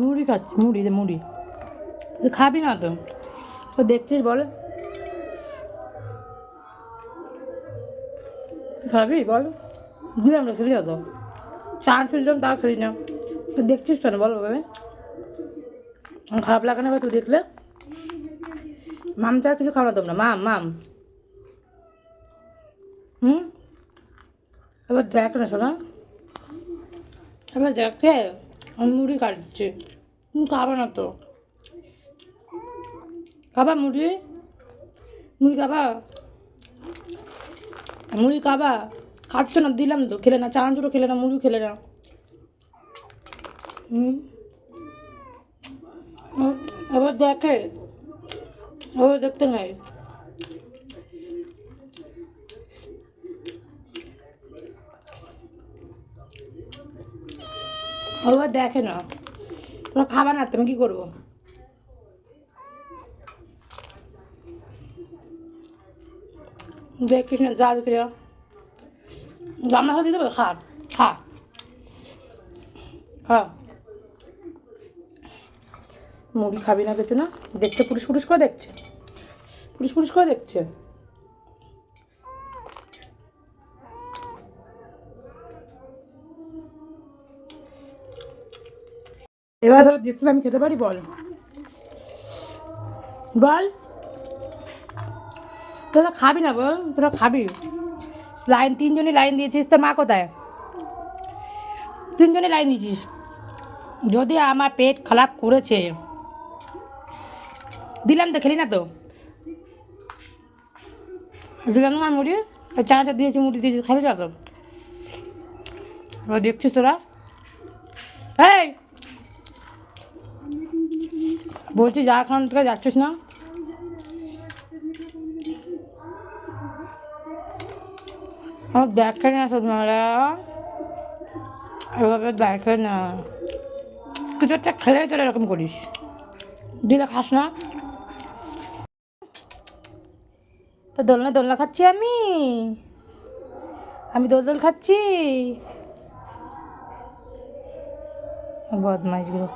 মুড়ি খাচ্ছি, মুড়ি মুড়ি। খাবি না তো? ও দেখছিস, বল। খাবি, বল। দিলাম রে, খেলি তো চা ফিরলাম তাও খেলি না। তুই দেখছিস কেন, বল ভাবে খারাপ লাগে না তুই দেখলে। মাম চার কিছু খাওয়া না মাম মাম। হুম? এবার দেখ না, শোনা। এবার দেখে মুড়ি কাটছি। তুমি খাবে না তো। খাবা মুড়ি? মুড়ি খাবা? মুড়ি খাবা? খাচ্ছ না? দিলাম তো, খেলে না। চানাচুরো খেলে না, মুড়ি খেলে না। হুম। এবার দেখে। ও দেখতে নাই। ও এবার দেখে না তোমরা খাবা না তুমি কি করব? দেখিস না যা দেখে যা। জামা খাতে দেবে খা খা। খা। মুড়ি খাবি না কিছু না? দেখছে পুরুষ পুরুষ করে দেখছে। পুরুষ পুরুষ করে দেখছে। এবার ধরো দেখতে আমি খেতে পারি? বল। বল। তোরা খাবি না বল, তোরা খাবি। লাইন, তিনজনই লাইন দিয়েছিস তোর মা কোথায়? তিনজনই লাইন দিয়েছিস। যদি আমার পেট খারাপ করেছে, দিলাম তো, খেলি না তো? দিলাম না মুড়ি? চা চা দিয়েছি, মুড়ি দিয়েছি, খালি না তো? দেখছিস তোরা? এই! বলছি, যা খান থেকে যাচ্ছিস না? আমার দেখে না সোনারা এভাবে দেখে না। কিছু একটা খেলে তোরা এরকম করিস। দিলে খাস না। তো দোলনা দোলনা খাচ্ছি আমি। আমি দোল দোল খাচ্ছি। বদমাইশগুলো